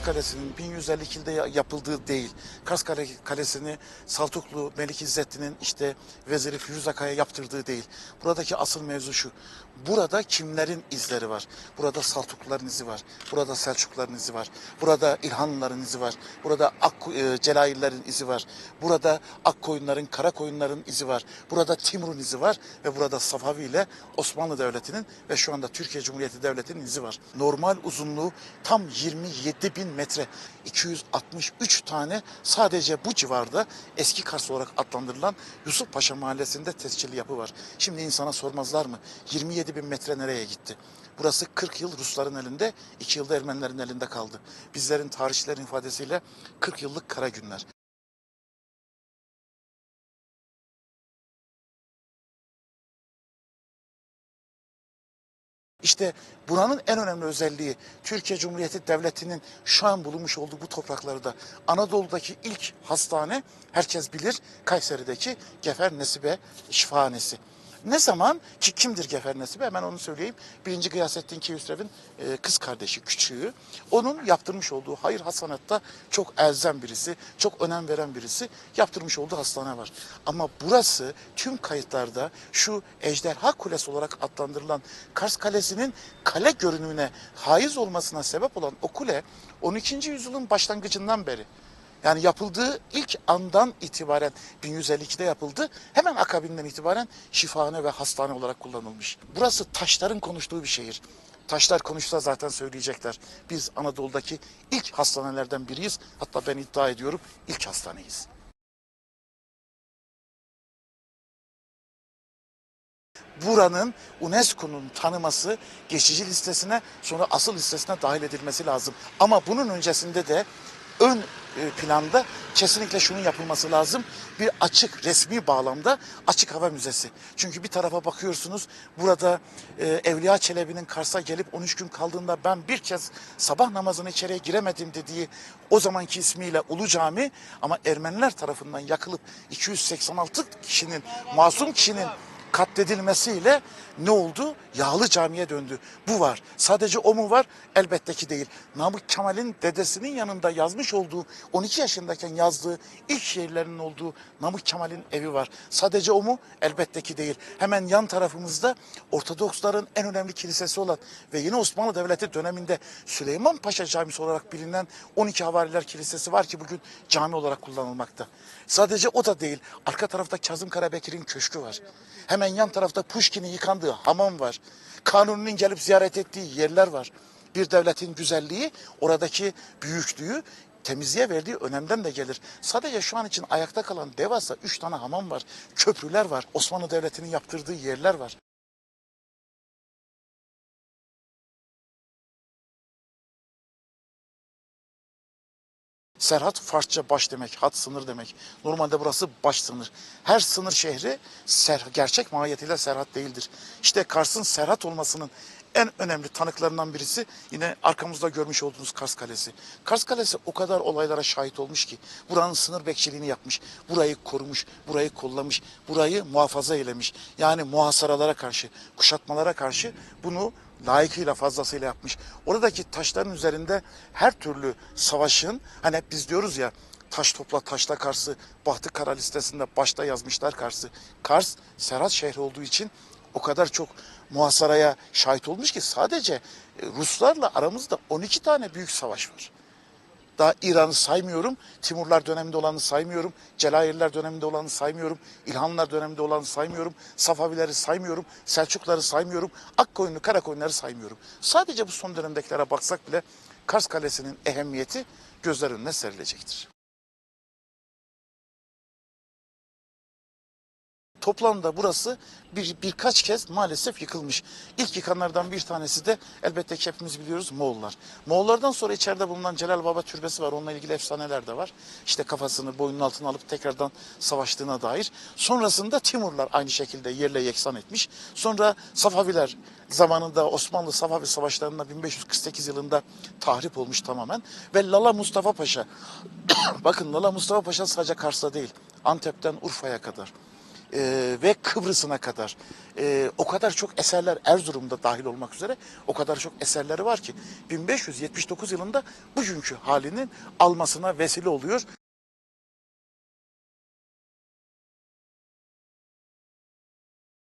Kars Kalesi'nin 1152'de ya- yapıldığı değil. Kars Kale- Kalesi'ni Saltuklu Melik İzzettin'in işte veziri Firuz Akay'a yaptırdığı değil. Buradaki asıl mevzu şu. Burada kimlerin izleri var? Burada Saltukluların izi var. Burada Selçukluların izi var. Burada İlhanlıların izi var. Burada Ak e, izi var. Burada Akkoyunların, Karakoyunların izi var. Burada Timur'un izi var ve burada Safavi ile Osmanlı Devleti'nin ve şu anda Türkiye Cumhuriyeti Devleti'nin izi var. Normal uzunluğu tam 27 bin metre. 263 tane sadece bu civarda eski Kars olarak adlandırılan Yusuf Paşa Mahallesi'nde tescilli yapı var. Şimdi insana sormazlar mı? 27 bin metre nereye gitti? Burası 40 yıl Rusların elinde, 2 yılda Ermenilerin elinde kaldı. Bizlerin tarihçilerin ifadesiyle 40 yıllık kara günler. İşte buranın en önemli özelliği Türkiye Cumhuriyeti Devleti'nin şu an bulunmuş olduğu bu topraklarda Anadolu'daki ilk hastane herkes bilir Kayseri'deki Gefer Nesibe Şifahanesi. Ne zaman ki kimdir Gefer Nesibe hemen onu söyleyeyim. Birinci Gıyasettin Keyhüsrev'in e, kız kardeşi küçüğü. Onun yaptırmış olduğu hayır hasanatta çok elzem birisi, çok önem veren birisi yaptırmış olduğu hastane var. Ama burası tüm kayıtlarda şu Ejderha Kulesi olarak adlandırılan Kars Kalesi'nin kale görünümüne haiz olmasına sebep olan o kule 12. yüzyılın başlangıcından beri yani yapıldığı ilk andan itibaren 1152'de yapıldı. Hemen akabinden itibaren şifahane ve hastane olarak kullanılmış. Burası taşların konuştuğu bir şehir. Taşlar konuşsa zaten söyleyecekler. Biz Anadolu'daki ilk hastanelerden biriyiz. Hatta ben iddia ediyorum ilk hastaneyiz. buranın UNESCO'nun tanıması geçici listesine sonra asıl listesine dahil edilmesi lazım. Ama bunun öncesinde de ön e, planda kesinlikle şunun yapılması lazım. Bir açık resmi bağlamda açık hava müzesi. Çünkü bir tarafa bakıyorsunuz burada e, Evliya Çelebi'nin Kars'a gelip 13 gün kaldığında ben bir kez sabah namazına içeriye giremedim dediği o zamanki ismiyle Ulu Cami ama Ermeniler tarafından yakılıp 286 kişinin masum kişinin katledilmesiyle ne oldu? Yağlı camiye döndü. Bu var. Sadece o mu var? Elbette ki değil. Namık Kemal'in dedesinin yanında yazmış olduğu 12 yaşındayken yazdığı ilk şiirlerinin olduğu Namık Kemal'in evi var. Sadece o mu? Elbette ki değil. Hemen yan tarafımızda Ortodoksların en önemli kilisesi olan ve yine Osmanlı Devleti döneminde Süleyman Paşa Camisi olarak bilinen 12 Havariler Kilisesi var ki bugün cami olarak kullanılmakta. Sadece o da değil. Arka tarafta Kazım Karabekir'in köşkü var. Hemen yan tarafta Pushkin'in yıkandığı hamam var. Kanuni'nin gelip ziyaret ettiği yerler var. Bir devletin güzelliği, oradaki büyüklüğü temizliğe verdiği önemden de gelir. Sadece şu an için ayakta kalan devasa üç tane hamam var. Köprüler var. Osmanlı Devleti'nin yaptırdığı yerler var. Serhat Farsça baş demek, hat sınır demek. Normalde burası baş sınır. Her sınır şehri ser, gerçek mahiyetiyle Serhat değildir. İşte Kars'ın Serhat olmasının en önemli tanıklarından birisi yine arkamızda görmüş olduğunuz Kars Kalesi. Kars Kalesi o kadar olaylara şahit olmuş ki buranın sınır bekçiliğini yapmış, burayı korumuş, burayı kollamış, burayı muhafaza eylemiş. Yani muhasaralara karşı, kuşatmalara karşı bunu layıkıyla fazlasıyla yapmış. Oradaki taşların üzerinde her türlü savaşın hani hep biz diyoruz ya taş topla taşla Kars'ı Bahtı Kara listesinde başta yazmışlar Kars'ı. Kars Serhat şehri olduğu için o kadar çok muhasaraya şahit olmuş ki sadece e, Ruslarla aramızda 12 tane büyük savaş var. Daha İran'ı saymıyorum, Timurlar döneminde olanı saymıyorum, Celayiler döneminde olanı saymıyorum, İlhanlar döneminde olanı saymıyorum, Safavileri saymıyorum, Selçukları saymıyorum, Akkoyunlu, Karakoyunları saymıyorum. Sadece bu son dönemdekilere baksak bile Kars Kalesi'nin ehemmiyeti gözler önüne serilecektir. Toplamda burası bir, birkaç kez maalesef yıkılmış. İlk yıkanlardan bir tanesi de elbette ki hepimiz biliyoruz Moğollar. Moğollardan sonra içeride bulunan Celal Baba Türbesi var. Onunla ilgili efsaneler de var. İşte kafasını boynunun altına alıp tekrardan savaştığına dair. Sonrasında Timurlar aynı şekilde yerle yeksan etmiş. Sonra Safaviler zamanında Osmanlı Safavi savaşlarında 1548 yılında tahrip olmuş tamamen. Ve Lala Mustafa Paşa, bakın Lala Mustafa Paşa sadece Kars'ta değil, Antep'ten Urfa'ya kadar e, ve Kıbrıs'ına kadar e, o kadar çok eserler Erzurum'da dahil olmak üzere o kadar çok eserleri var ki 1579 yılında bugünkü halinin almasına vesile oluyor.